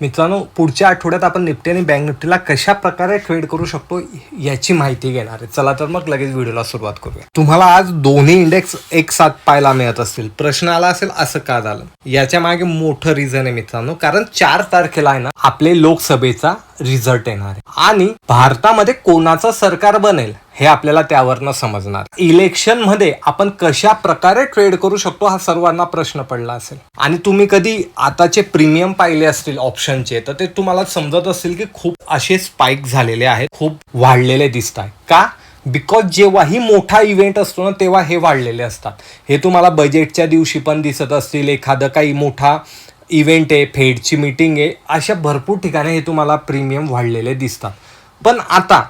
मित्रांनो पुढच्या आठवड्यात आपण निफ्टी आणि बँक निफ्टीला कशा प्रकारे ट्रेड करू शकतो याची माहिती घेणार आहे. चला तर मग लगेच व्हिडिओला सुरुवात करूया. तुम्हाला आज दोन्ही इंडेक्स एक साथ पाहायला मिळत असतील. प्रश्न आला असेल असं का झालं? याच्या मागे मोठं रिझन आहे मित्रांनो. कारण चार तारखेला आहे ना आपले लोकसभेचा रिझल्ट येणार आणि भारतामध्ये कोणाचं सरकार बनेल हे आपल्याला त्यावरनं समजणार. इलेक्शनमध्ये आपण कशा प्रकारे ट्रेड करू शकतो हा सर्वांना प्रश्न पडला असेल. आणि तुम्ही कधी आताचे प्रीमियम पाहिले असतील ऑप्शनचे तर ते तुम्हाला समजत असतील की खूप असे स्पाइक झालेले आहेत. खूप वाढलेले दिसत आहेत. का? बिकॉज जेव्हाही मोठा इव्हेंट असतो ना तेव्हा हे वाढलेले असतात. हे तुम्हाला बजेटच्या दिवशी पण दिसत असतील. एखादं काही मोठा इव्हेंट आहे फेडची मीटिंग आहे अशा भरपूर ठिकाणी हे तुम्हाला प्रीमियम वाढलेले दिसतात. पण आता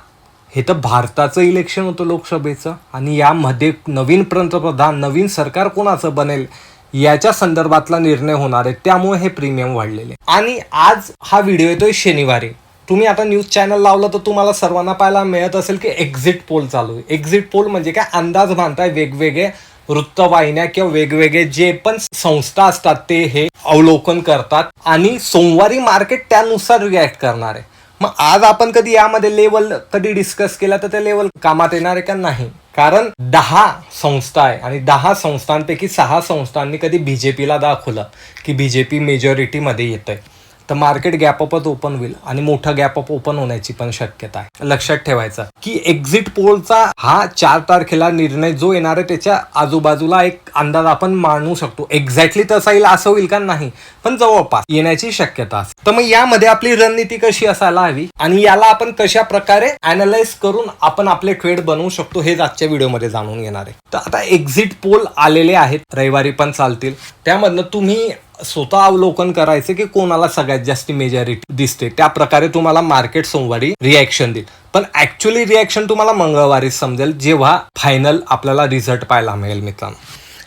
हे तर भारताचं इलेक्शन होतं लोकसभेचं आणि यामध्ये नवीन पंतप्रधान नवीन सरकार कोणाचं बनेल याच्या संदर्भातला निर्णय होणार आहे त्यामुळे हे प्रीमियम वाढलेले आणि आज हा व्हिडिओ येतोय शनिवारी. तुम्ही आता न्यूज चॅनल लावलं तर तुम्हाला सर्वांना पाहायला मिळत असेल की एक्झिट पोल चालू आहे. एक्झिट पोल म्हणजे काय? अंदाज बांधताय वेगवेगळे वृत्तवाहिन्या किंवा वेगवेगळे जे पण संस्था असतात ते हे अवलोकन करतात आणि सोमवारी मार्केट त्यानुसार रिॲक्ट करणार. आहे मग आज आपण कधी यामध्ये लेवल कधी डिस्कस केला तर ते लेवल कामात येणार आहे का नाही? कारण दहा संस्था आहे आणि दहा संस्थांपैकी सहा संस्थांनी कधी बीजेपीला दाखवलं की बीजेपी मेजॉरिटीमध्ये येत आहे तर मार्केट गॅपअपच ओपन होईल आणि मोठा गॅपअप ओपन होण्याची पण शक्यता आहे. लक्षात ठेवायचं की एक्झिट पोलचा हा चार तारखेला निर्णय जो येणार आहे त्याच्या आजूबाजूला एक अंदाज आपण मानू शकतो. एक्झॅक्टली तसा येईल असं होईल का? नाही. पण जवळपास येण्याची शक्यता असते. तर मग यामध्ये आपली रणनीती कशी असायला हवी? आणि याला आपण कशा प्रकारे अनालाइज करून आपण आपले ट्रेड बनवू शकतो हेच आजच्या व्हिडिओमध्ये जाणून घेणार आहे. तर आता एक्झिट पोल आलेले आहेत. रविवारी पण चालतील. त्यामधनं तुम्ही स्वतः अवलोकन करायचं की कोणाला सगळ्यात जास्त मेजॉरिटी दिसते. त्या प्रकारे तुम्हाला मार्केट सोमवारी रिॲक्शन देईल. पण ऍक्च्युली रिॲक्शन तुम्हाला मंगळवारी समजेल जेव्हा फायनल आपल्याला रिझल्ट पाहायला मिळेल मित्रांनो.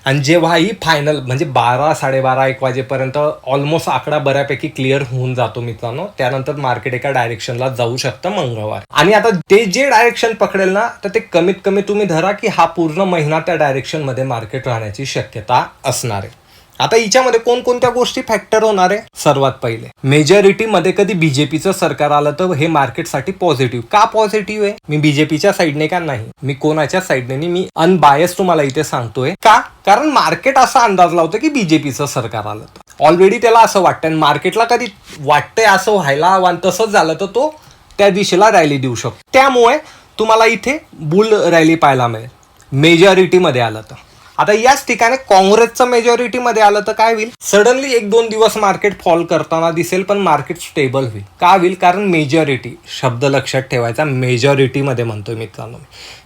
आणि जेव्हा ही फायनल म्हणजे बारा साडेबारा एक वाजेपर्यंत ऑलमोस्ट आकडा बऱ्यापैकी क्लिअर होऊन जातो मित्रांनो. त्यानंतर मार्केट एका डायरेक्शनला जाऊ शकतं मंगळवार. आणि आता ते जे डायरेक्शन पकडेल ना तर ते कमीत कमी तुम्ही धरा की हा पूर्ण महिना त्या डायरेक्शनमध्ये मार्केट राहण्याची शक्यता असणार आहे. आता हिच्यामध्ये कोणकोणत्या गोष्टी फॅक्टर होणार आहे? सर्वात पहिले. मेजॉरिटी मध्ये कधी बीजेपीचं सरकार आलं तर हे मार्केटसाठी पॉझिटिव्ह का पॉझिटिव्ह आहे? मी बीजेपीच्या साईडने का नाही? मी कोणाच्या साईडने मी अनबायस तुम्हाला इथे सांगतोय. का? कारण मार्केट असा अंदाज लावतं की बीजेपीचं सरकार आलं तर. ऑलरेडी त्याला असं वाटतं आणि मार्केटला कधी वाटतंय असं व्हायला हवं तसंच झालं तर तो त्या दिशेला रॅली देऊ शकतो. त्यामुळे तुम्हाला इथे बुल रॅली पाहायला मिळेल. मेजॉरिटीमध्ये आलं तर. आता याच ठिकाणी काँग्रेसचं मेजॉरिटीमध्ये आलं तर काय होईल? सडनली एक दोन दिवस मार्केट फॉल करताना दिसेल पण मार्केट स्टेबल होईल. का होईल? कारण मेजॉरिटी शब्द लक्षात ठेवायचा मेजॉरिटीमध्ये म्हणतोय मित्रांनो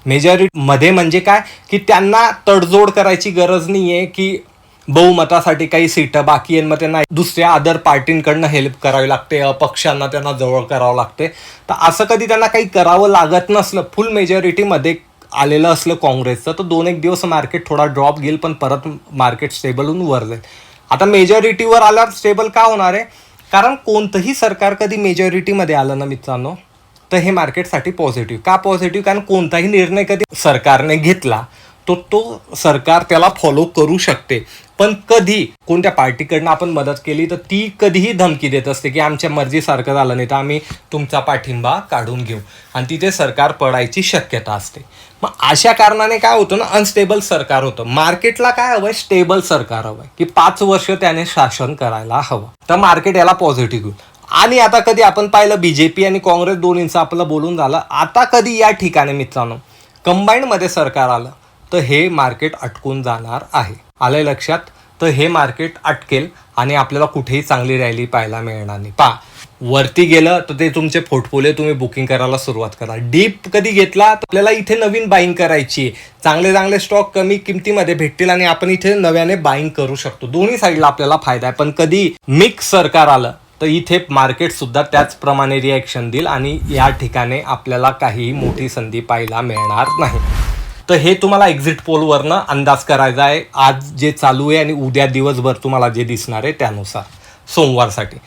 मेजॉरिटीमध्ये म्हणजे काय? की त्यांना तडजोड करायची गरज नाही आहे की बहुमतासाठी काही सीटं बाकी आहे मग त्यांना दुसऱ्या अदर पार्टींकडनं हेल्प करावी लागते अपक्षांना त्यांना जवळ करावं लागते. तर असं कधी त्यांना काही करावं लागत नसलं फुल मेजॉरिटीमध्ये आलेलं असलं काँग्रेसचं तर दोन एक दिवस मार्केट थोडा ड्रॉप घेईल पण परत मार्केट स्टेबल होऊन वर जाईल. आता मेजॉरिटीवर आल्यावर स्टेबल का होणार आहे? कारण कोणतंही सरकार कधी मेजॉरिटीमध्ये आलं ना मित्रांनो तर हे मार्केटसाठी पॉझिटिव्ह का पॉझिटिव्ह कारण कोणताही निर्णय कधी सरकारने घेतला तो तो सरकार त्याला फॉलो करू शकते. पण कधी कोणत्या पार्टीकडनं आपण मदत केली तर ती कधीही धमकी देत असते की आमच्या मर्जीसारखं झालं नाही तर आम्ही तुमचा पाठिंबा काढून घेऊ. आणि तिथे सरकार पडायची शक्यता असते. मग अशा कारणाने काय होतं ना अनस्टेबल सरकार होतं. मार्केटला काय हवंय? स्टेबल सरकार हवंय. की पाच वर्ष त्याने शासन करायला हवं. तर मार्केट याला पॉझिटिव्ह घेऊ आणि आता कधी आपण पाहिलं बीजेपी आणि काँग्रेस दोन्हींचं आपलं बोलून झालं. आता कधी या ठिकाणी मित्रांनो कंबाईंडमध्ये सरकार आलं. तर हे मार्केट अटकून जाणार आहे. आलंय लक्षात? तर हे मार्केट अटकेल आणि आपल्याला कुठेही चांगली रॅली पाहायला मिळणार नाही. पा वरती गेलं तर ते तुमचे पोर्टफोलिओ तुम्ही बुकिंग करायला सुरुवात करा. डीप कधी घेतला तर आपल्याला इथे नवीन बाईंग करायची चांगले चांगले स्टॉक कमी किमतीमध्ये भेटतील आणि आपण इथे नव्याने बाईंग करू शकतो. दोन्ही साईडला आपल्याला फायदा आहे. पण कधी मिक्स सरकार आलं तर इथे मार्केट सुद्धा त्याचप्रमाणे रिॲक्शन देईल आणि या ठिकाणी आपल्याला काही मोठी संधी पाहायला मिळणार नाही. तर हे तुम्हाला एक्झिट पोलवरनं अंदाज करायचा आहे. आज जे चालू आहे आणि उद्या दिवसभर तुम्हाला जे दिसणार आहे त्यानुसार सोमवारसाठी.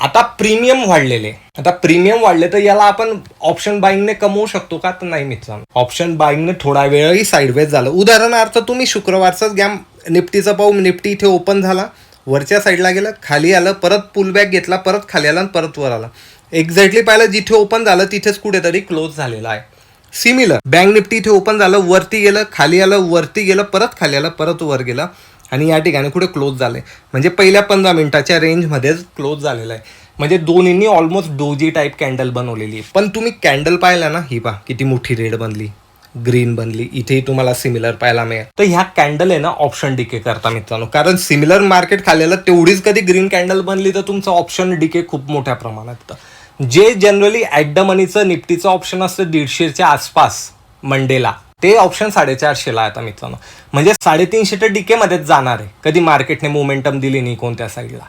आता प्रीमियम वाढलेले. आता प्रीमियम वाढले तर याला आपण ऑप्शन बाईंगने कमवू शकतो का? तर नाही मित्रांनो. ऑप्शन बाईंगने थोडा वेळही साईडवेज झालं. उदाहरणार्थ तुम्ही शुक्रवारचाच घ्या निफ्टीचा पाहू निफ्टी इथे ओपन झाला. वरच्या साईडला गेलं खाली आलं परत पुलबॅक घेतला परत खाली आला आणि परत वर आला. एक्झॅक्टली पाहिलं जिथे ओपन झालं तिथेच कुठेतरी क्लोज झालेला आहे. सिमिलर बँक निफ्टी इथे ओपन झालं वरती गेलं खाली आलं वरती गेलं परत खाली आलं परत वर गेलं. आणि या ठिकाणी कुठे क्लोज झालंय. म्हणजे पहिल्या पंधरा मिनिटाच्या रेंजमध्येच क्लोज झालेला आहे. म्हणजे दोन्हींनी ऑलमोस्ट डोजी टाईप कॅन्डल बनवलेली आहे. पण तुम्ही कॅन्डल पाहिला ना ही पहा किती मोठी रेड बनली ग्रीन बनली. इथेही तुम्हाला सिमिलर पाहायला मिळेल. तर ह्या कॅन्डल आहे ना ऑप्शन डिके करता मित्रांनो. कारण सिमिलर मार्केट खाल्लेलं तेवढीच कधी ग्रीन कॅन्डल बनली तर तुमचं ऑप्शन डिके खूप मोठ्या प्रमाणात येतं. जे जनरली ॲट द मनीचं निफ्टीचं ऑप्शन असतं दीडशेच्या आसपास मंडेला ते ऑप्शन साडेचारशेला आता मित्रांनो. म्हणजे साडेतीनशे तर डीके मध्येच जाणार आहे. कधी मार्केटने मोमेंटम दिली नाही कोणत्या साईडला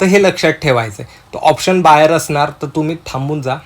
तर हे लक्षात ठेवायचं आहे तर ऑप्शन बाहेर असणार तर तुम्ही थांबून जा.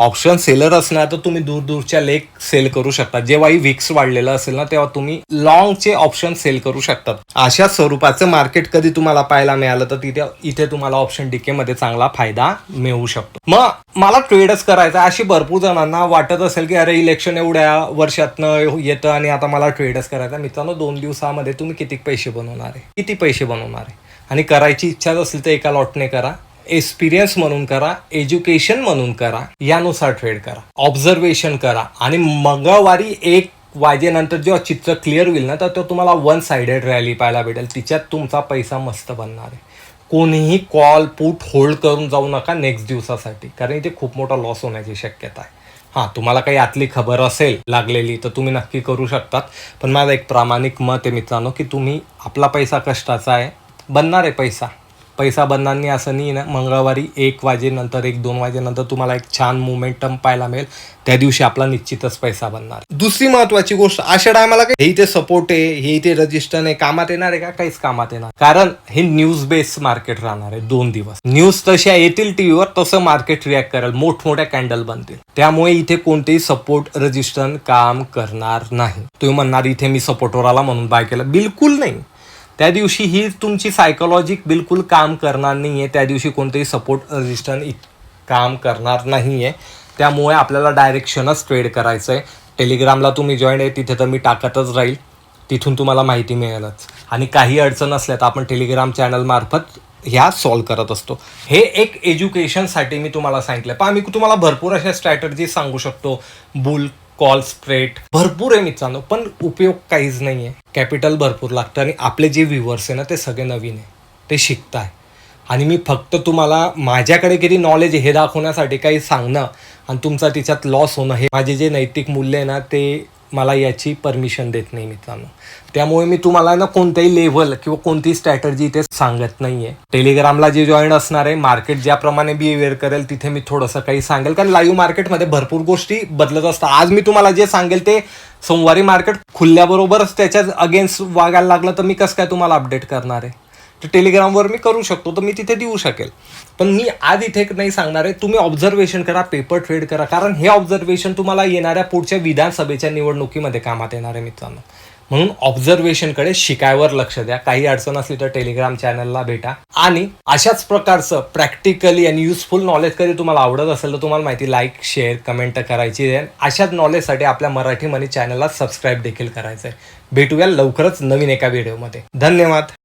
ऑप्शन सेलर असणार तर तुम्ही दूर दूरच्या लेख सेल करू शकता. जेव्हाही विक्स वाढलेलं असेल ना तेव्हा तुम्ही लॉंगचे ऑप्शन सेल करू शकतात अशा स्वरूपाचं मार्केट कधी तुम्हाला पाहायला मिळालं तर तिथे इथे तुम्हाला ऑप्शन डीके मध्ये चांगला फायदा मिळू शकतो. मग मला ट्रेडच करायचा अशी भरपूर जणांना वाटत असेल की अरे इलेक्शन एवढ्या वर्षातनं येतं आणि आता मला ट्रेडच करायचा मित्रांनो दोन दिवसामध्ये तुम्ही किती पैसे बनवणार आहे? किती पैसे बनवणार आहे? आणि करायची इच्छाच असेल तर एका लॉटने करा. एक्सपिरियन्स म्हणून करा एज्युकेशन म्हणून करा यानुसार ट्रेड करा. ऑब्झर्वेशन करा. आणि मंगळवारी एक वाजेनंतर जेव्हा चित्र क्लिअर होईल ना तर तो तुम्हाला वन साइडेड रॅली पाहायला भेटेल. तिच्यात तुमचा पैसा मस्त बनणार आहे. कोणीही कॉल पुट होल्ड करून जाऊ नका नेक्स्ट दिवसासाठी कारण इथे खूप मोठा लॉस होण्याची शक्यता आहे. हां तुम्हाला काही आतली खबर असेल लागलेली तर तुम्ही नक्की करू शकतात. पण माझं एक प्रामाणिक मत आहे मित्रांनो की तुम्ही आपला पैसा कष्टाचा आहे बनणार आहे पैसा. पैसा बनणार नाही असं नाही ना मंगळवारी एक वाजेनंतर एक दोन वाजेनंतर तुम्हाला एक छान मोमेंटम पाहायला मिळेल. त्या दिवशी आपला निश्चितच पैसा बनणार. दुसरी महत्वाची गोष्ट अशा टायमाला हे इथे सपोर्ट आहे हे इथे रजिस्टर आहे कामात येणार आहे का? काहीच कामात येणार कारण हे न्यूज बेस मार्केट राहणार आहे दोन दिवस. न्यूज तशा येतील टीव्हीवर तसं मार्केट रिॲक्ट करेल. मोठमोठ्या कॅन्डल बनतील. त्यामुळे इथे कोणतेही सपोर्ट रजिस्टर काम करणार नाही. तुम्ही म्हणणार इथे मी सपोर्टवर आला म्हणून बाय केलं. बिलकुल नाही. त्या दिवशी ही तुमची सायकोलॉजिक बिलकुल काम करणार नाही आहे त्या दिवशी कोणतेही सपोर्ट रजिस्टर काम करणार नाही आहे त्यामुळे आपल्याला डायरेक्शनच ट्रेड करायचं आहे टेलिग्रामला तुम्ही जॉईन आहे तिथे तर मी टाकतच राहील. तिथून तुम्हाला माहिती मिळेलच. आणि काही अडचण असल्या तर आपण टेलिग्राम चॅनलमार्फत ह्या सॉल्व करत असतो. हे एक एज्युकेशनसाठी मी तुम्हाला सांगितलं पण मी तुम्हाला भरपूर अशा स्ट्रॅटर्जी सांगू शकतो. बुल कॉल स्प्रेट भरपूर आहे मित्रांनो पण उपयोग काहीच नाही आहे कॅपिटल भरपूर लागतं आणि आपले जे व्ह्युअर्स आहे ना ते सगळे नवीन आहे. ते शिकताय. आणि मी फक्त तुम्हाला माझ्याकडे किती नॉलेज हे दाखवण्यासाठी काही सांगणं आणि तुमचा तिच्यात लॉस होणं हे माझे जे नैतिक मूल्य आहे ना ते मला याची परमिशन देत नाही मित्रांनो. त्यामुळे मी तुम्हाला ना कोणत्याही लेव्हल किंवा कोणतीही स्ट्रॅटर्जी इथे सांगत नाही आहे टेलिग्रामला जे जॉईन असणार आहे मार्केट ज्याप्रमाणे बिहेवियर करेल तिथे मी थोडंसं काही सांगेल. कारण लाईव्ह मार्केटमध्ये भरपूर गोष्टी बदलत असतात. आज मी तुम्हाला जे सांगेल ते सोमवारी मार्केट खुलल्याबरोबरच त्याच्या अगेन्स्ट वागायला लागलं तर मी कसं काय तुम्हाला अपडेट करणार आहे? तर टेलिग्रामवर मी करू शकतो तर मी तिथे देऊ शकेल. पण मी आज इथे नाही सांगणार आहे तुम्ही ऑब्झर्वेशन करा पेपर ट्रेड करा कारण हे ऑब्झर्वेशन तुम्हाला येणाऱ्या पुढच्या विधानसभेच्या निवडणुकीमध्ये कामात येणार आहे मित्रांनो. म्हणून ऑब्झर्वेशनकडे शिकायवर लक्ष द्या. काही अडचण असली तर टेलिग्राम चॅनलला भेटा. आणि अशाच प्रकारचं प्रॅक्टिकली आणि युजफुल नॉलेज कधी तुम्हाला आवडत असेल तर तुम्हाला माहिती लाईक शेअर कमेंट करायची आहे. अशाच नॉलेजसाठी आपल्या मराठी मनी चॅनलला सबस्क्राईब देखील करायचं आहे भेटूया लवकरच नवीन एका व्हिडिओमध्ये धन्यवाद.